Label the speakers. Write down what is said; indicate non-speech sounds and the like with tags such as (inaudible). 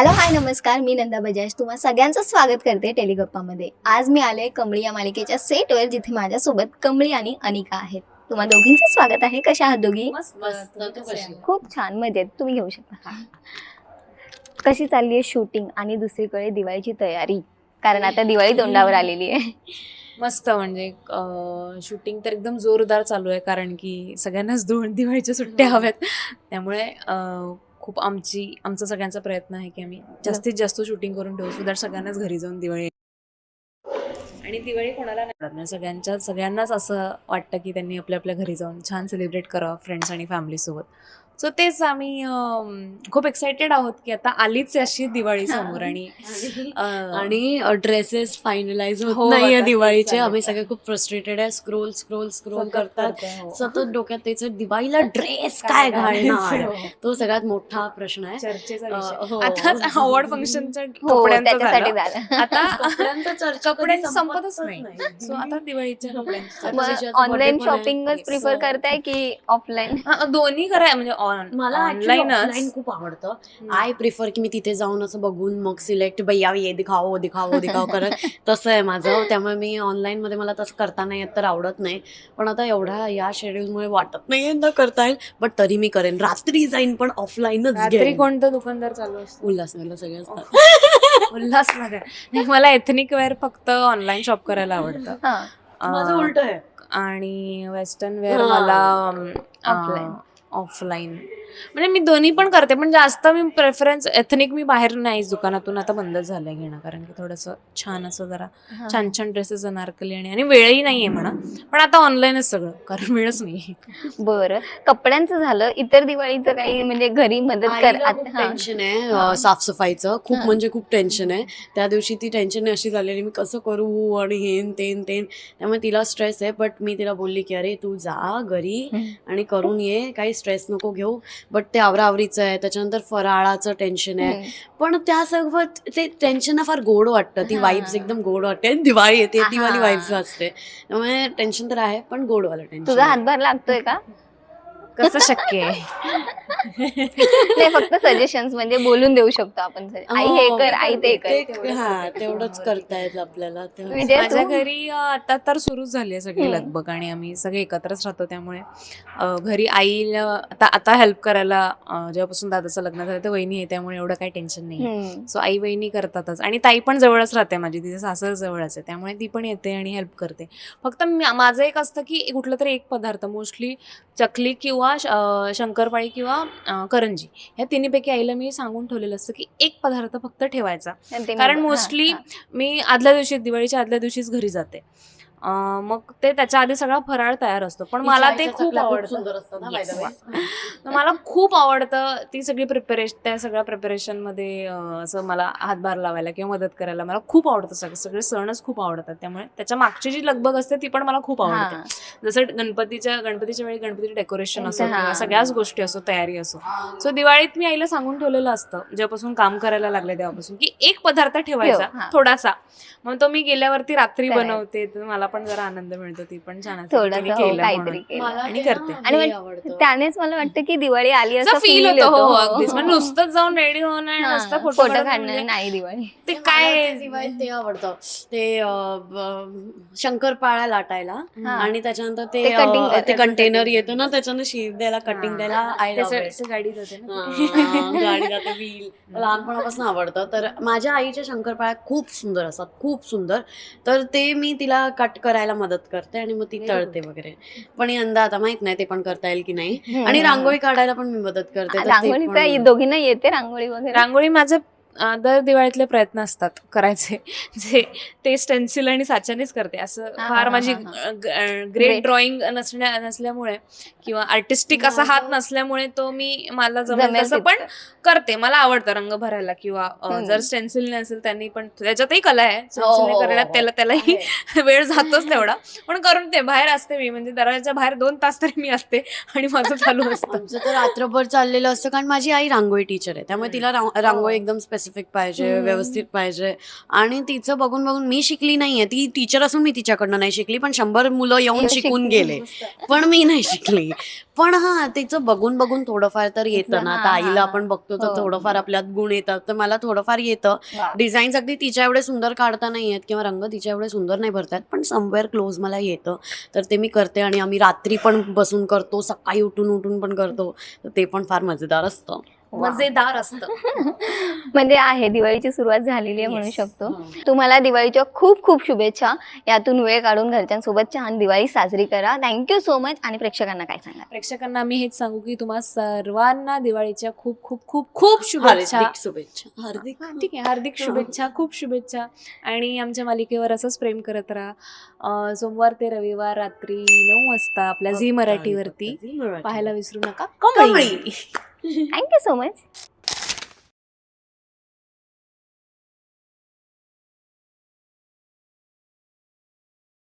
Speaker 1: Hello hi नमस्कार. मी नंदा बजाज. तुम्हा सगळ्यांचं स्वागत करते टेलिगप्पामध्ये. आज मी आले कमळी या मालिकेच्या सेटवर जिथे माझ्यासोबत कमळी आणि अनिका आहेत. तुम्हा दोघींचं स्वागत आहे. कशा आहात दोघी? खूप छान. मजेत. तुम्ही घेऊ शकता. कशी चालली आहे शूटिंग आणि दुसरीकडे दिवाळीची तयारी? कारण आता दिवाळी तोंडावर आलेली आहे.
Speaker 2: मस्त म्हणजे शूटिंग तर एकदम जोरदार चालू आहे. कारण की सगळ्यांनाच दोन दिवाळीच्या सुट्ट्या हव्यात. त्यामुळे खूप आमची आमचा सगळ्यांचा प्रयत्न आहे की आम्ही जास्तीत जास्त शूटिंग करून ठेवू. सो दॅट सगळ्यांनाच घरी जाऊन दिवाळी आणि दिवाळी कोणाला नाही म्हणजे सगळ्यांच्या सगळ्यांनाच असं वाटतं की त्यांनी आपल्या आपल्या घरी जाऊन छान सेलिब्रेट करावं फ्रेंड्स आणि फॅमिलीसोबत सो तेच आम्ही खूप एक्सायटेड आहोत की आता आलीच अशी दिवाळी समोर आणि?
Speaker 3: आणि ड्रेसेस फायनलाइज
Speaker 2: हो,
Speaker 3: होत नाहीये
Speaker 2: आता
Speaker 3: दिवाळीचे. आम्ही. सगळे खूप फ्रस्ट्रेटेड आहे. स्क्रोल स्क्रोल स्क्रोल करतात.
Speaker 2: हो.
Speaker 3: सतत डोक्यात त्याचे दिवाळीला ड्रेस काय घालणार?
Speaker 2: हो.
Speaker 3: तो सगळ्यात मोठा प्रश्न आहे. हो.
Speaker 2: आताच अवॉर्ड फंक्शनचं
Speaker 1: हो
Speaker 2: कपड्यांचं (laughs) संपतच नाही. सो आता दिवाळीच्या
Speaker 1: ऑनलाईन. शॉपिंगच प्रिफर करताय की ऑफलाईन
Speaker 2: हा, दोन्ही कराय म्हणजे
Speaker 3: मला ऑनलाईन खूप आवडतं. आय प्रिफर की मी तिथे जाऊन असं बघून मग सिलेक्ट भैया ये दिखाओ दिखाओ दिखाओ (laughs) करत. तसं आहे माझं. त्यामुळे मी ऑनलाईन मध्ये मला तसं करता नाही येत तर आवडत नाही. पण आता एवढ्या या शेड्यूलमुळे वाटत नाही यंदा करता येईल. बट तरी मी करेन. रात्री जाईन पण ऑफलाईनच
Speaker 2: रात्री कोणतं दुकानदार चालू असतं?
Speaker 3: उल्हासनगरला सगळे असतात. (laughs)
Speaker 2: उल्हासनगर. नाही मला एथनिक वेअर फक्त ऑनलाईन शॉप करायला आवडतं.
Speaker 3: माझं उलट आहे.
Speaker 2: आणि वेस्टर्न वेअर. मला
Speaker 1: Offline.
Speaker 2: म्हणजे मी दोन्ही पण करते पण जास्त मी प्रेफरन्स एथनिक मी बाहेर नाहीच दुकानातून. आता बंदच झालंय घेणं कारण की थोडंसं छान असं जरा छान छान ड्रेसेस अनारकली आणि आणि वेळही नाहीये म्हणा पण आता ऑनलाईनच सगळं कारण वेळच नाही
Speaker 1: बरं. कपड्यांचं झालं इतर दिवाळीचं काही म्हणजे घरी मदत कर हा.
Speaker 3: टेन्शन आहे साफसफाईचं. खूप
Speaker 1: हा.
Speaker 3: म्हणजे खूप टेन्शन आहे. त्या दिवशी ती टेन्शन अशी झालेली मी कसं करू आणि हेन तेन तेन त्यामुळे तिला स्ट्रेस आहे बट मी तिला बोलली की अरे तू जा घरी. आणि करून ये काही स्ट्रेस नको घेऊ. बट ते आवरावरीचं आहे त्याच्यानंतर फराळाचं टेन्शन आहे. पण त्यासोबत ते टेन्शन ना फार गोड वाटतं ती. वाईब्स एकदम गोड वाटते आणि दिवाळी येते
Speaker 1: हा.
Speaker 3: वाईब्स असते त्यामुळे टेन्शन तर आहे पण गोडवालं टेन्शन
Speaker 1: तुझा हातभार लागतोय का
Speaker 2: कसं शक्य आहे
Speaker 1: नाही फक्त सजेशन्स म्हणजे बोलून देऊ शकतो आपण आई हे
Speaker 3: हो,
Speaker 1: कर आई ते कर
Speaker 3: ते- हा तेवढंच करतायत आपल्याला तेवढंच.
Speaker 1: विजय,
Speaker 2: माझ्या
Speaker 1: तू?
Speaker 2: घरी अ, आता तर सुरूच झाली आहे सगळी
Speaker 1: हम्म.
Speaker 2: लगबग आणि आम्ही सगळे एकत्रच राहतो त्यामुळे अ, घरी आईला आता आता हेल्प करायला अ, जेव्हापासून दादाचं लग्न झालं तर वहिनी आहे त्यामुळे एवढं काही टेन्शन नाही
Speaker 1: हम्म.
Speaker 2: सो आई वहिनी करतातच आणि ताई पण जवळच राहते माझी तिचे सासर जवळच आहे त्यामुळे ती पण येते आणि हेल्प करते फक्त म्या- माझं एक असतं की कुठलं तरी एक पदार्थ मोस्टली चकली किंवा श- अ, शंकरपाळी किंवा करंजी ह्या तिन्हीपैकी आईला मी सांगून ठेवलेलं असतं की एक पदार्थ फक्त ठेवायचा कारण मोस्टली. मी आदल्या दिवशी दिवाळीच्या आदल्या दिवशीच घरी जाते अं, मग ते त्याच्या आधी सगळा फराळ तयार असतो पण मला ते खूप आवडतं
Speaker 3: सुंदर असतात by the
Speaker 2: Yes.
Speaker 3: way. (laughs)
Speaker 2: तर मला खूप आवडतं ती सगळी प्रिपरेशन त्या सगळ्या प्रिपरेशनमध्ये असं मला हातभार लावायला किंवा मदत करायला मला खूप आवडतं सगळे सगळे सणच खूप आवडतात त्यामुळे त्याच्या मागची जी लगबग असते ती पण मला खूप आवडते
Speaker 1: हा.
Speaker 2: जसं गणपतीच्या गणपतीच्या वेळी गणपतीचे डेकोरेशन असो. किंवा सगळ्याच गोष्टी असो तयारी असो सो दिवाळीत मी आईला सांगून ठेवलेलं असतं जेव्हापासून काम करायला लागले तेव्हापासून की एक पदार्थ ठेवायचा
Speaker 1: ठेव, हा.
Speaker 2: थोडासा मग तो मी गेल्यावरती रात्री. बनवते तर मला पण जरा आनंद मिळतो ती पण छान असते,
Speaker 1: थोडंसं
Speaker 2: तिने
Speaker 1: हो,
Speaker 2: केलं
Speaker 1: काहीतरी
Speaker 2: म्हणून.
Speaker 1: केलं.
Speaker 3: मला
Speaker 2: आणि
Speaker 3: ते
Speaker 2: करते.
Speaker 3: ना
Speaker 1: आणि
Speaker 3: आवडतं.
Speaker 1: त्यानेच मला वाटतं की दिवाळी आली असं
Speaker 2: फील होतं हो अगदीच म्हणजे नुसतंच जाऊन रेडी होणं आणि नुसतं फोटो
Speaker 1: फोटो
Speaker 2: काढणं
Speaker 1: काढणं
Speaker 2: म्हणजे
Speaker 1: नाही दिवाळी
Speaker 2: ते
Speaker 3: ते मला
Speaker 2: काय
Speaker 3: ते दिवाळीत ते आवडतं ते अं, ब- शंकरपाळ्या लाटायला
Speaker 1: हा.
Speaker 3: आणि त्याच्यानंतर
Speaker 1: ते
Speaker 3: ते
Speaker 1: cutting
Speaker 3: अं, ते
Speaker 1: करायचं.
Speaker 3: कंटेनर येतं ना त्याच्यानं शीर द्यायला कटिंग द्यायला आय
Speaker 2: त्याचं- त्याचं गाडीत होते ना
Speaker 3: हा, (laughs) गाडी जाते व्हील लहानपणापासून आवडतं तर माझ्या आईच्या शंकरपाळ्या खूप सुंदर असतात खूप सुंदर तर ते मी तिला कट करायला मदत करते आणि मग ती तळते वगैरे. पण यंदा आता माहीत नाही ते पण करता येईल की नाही. आणि रांगोळी काढायला पण मी मदत करते तर ते
Speaker 1: रांगोळीचा
Speaker 3: पण-
Speaker 1: दोघींना येते रांगोळी वगैरे.
Speaker 2: रांगोळी माझे दर दिवाळीतले प्रयत्न असतात करायचे. जे ते स्टेन्सिल आणि साच्यानेच करते. असं फार माझी ग्रेट. ड्रॉइंग नसण्या नसल्यामुळे किंवा आर्टिस्टिक असा हात नसल्यामुळे तो मी मला जमेल तसं पण. करते. मला आवडतं रंग भरायला किंवा. जर स्टेन्सिल नसेल त्यांनी पण त्याच्यातही कला आहे.
Speaker 1: हो, हो,
Speaker 2: करण्यात
Speaker 1: हो.
Speaker 2: त्याला त्यालाही (laughs) वेळ जातोच तेवढा. पण करून ते बाहेर असते मी. म्हणजे दरवाजाच्या बाहेर दोन तास तरी मी असते आणि माझं चालू असतं.
Speaker 3: रात्रभर चाललेलं असतं कारण माझी आई रांगोळी टीचर आहे. त्यामुळे तिला रांग- रांगोळी एकदम स्पेसिफिक स्पेसिफिक पाहिजे. व्यवस्थित पाहिजे. आणि तिचं बघून बघून मी शिकली नाहीये. ती टीचर असून मी तिच्याकडनं नाही शिकली पण शंभर मुलं (laughs) येऊन शिकून गेले. पण मी नाही शिकली. पण हा तिचं बघून बघून थोडंफार तर येतं ना.
Speaker 1: हा,
Speaker 3: आता
Speaker 1: हा,
Speaker 3: आईला
Speaker 1: हा.
Speaker 3: आपण बघतो
Speaker 1: हो.
Speaker 3: तर थोडंफार आपल्यात गुण येतात. तर मला थोडंफार येतं. डिझाईन्स अगदी तिच्या एवढे सुंदर काढता नाही आहेत किंवा रंग तिच्या एवढे सुंदर नाही भरतात पण समवेअर क्लोज मला येतं. तर ते मी करते आणि आम्ही रात्री पण बसून करतो. सकाळी उठून उठून पण करतो. तर ते पण फार मजेदार असतं.
Speaker 2: मजेदार असतं. (laughs)
Speaker 1: म्हणजे आहे दिवाळीची सुरुवात झालेली आहे म्हणू. शकतो.
Speaker 3: हं.
Speaker 1: तुम्हाला दिवाळीच्या खूप खूप शुभेच्छा. यातून वेळ काढून घरच्यांसोबत छान दिवाळी साजरी करा. थँक्यू सो मच आणि प्रेक्षकांना काय सांगा
Speaker 2: प्रेक्षकांना आम्ही हेच सांगू की तुम्हा सर्वांना दिवाळीच्या खूप खूप खूप खूप शुभेच्छा.
Speaker 3: शुभेच्छा. हार्दिक
Speaker 2: ठीक आहे. हार्दिक शुभेच्छा खूप शुभेच्छा. आणि आमच्या मालिकेवर असंच प्रेम करत राहा. सोमवार ते रविवार रात्री नऊ वाजता आपल्या झी मराठीवरती. पाहायला विसरू नका.
Speaker 3: Kamali.
Speaker 2: Kamali
Speaker 1: thank you so much